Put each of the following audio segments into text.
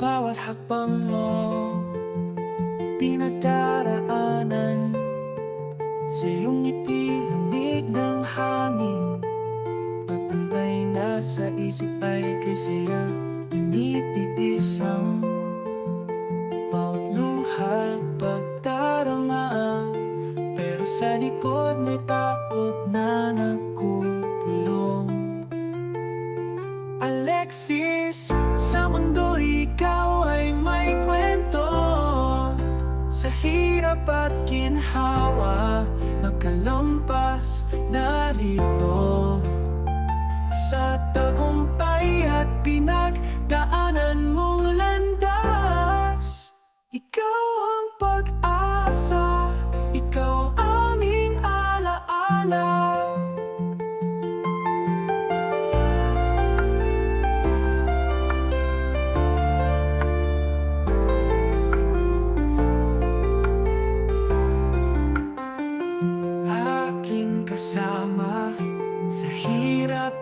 hakbang mo Pinagdaraanan Sa iyong ngiti lamig ng hangin. Pagpantay na sa isip ay kay saya Inititis ang bawat luha pagdarama Pero sa likod may takot na nagkukulong. Alexis, sa hirap at ginhawa Nagkalampas narito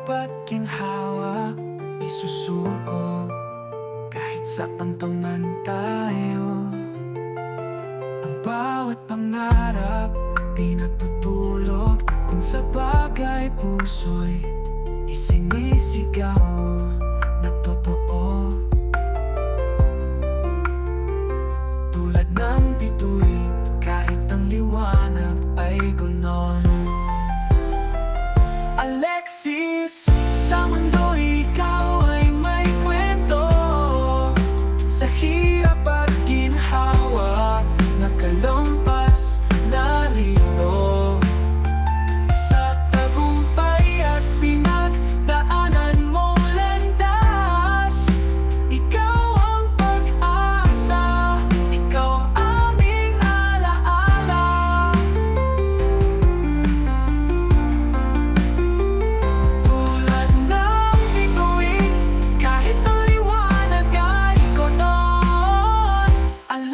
at ginhawa Isusuko. Kahit saan pa man tayo Ang bawat pangarap Di natutulog. Kung sa bagay puso'y Isinisigaw Alexis, sa mundo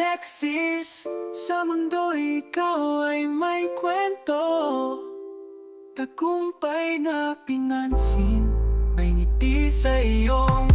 Alexis, sa mundo ikaw ay may kwento. Tagumpay na pinansin May ngiti sa iyong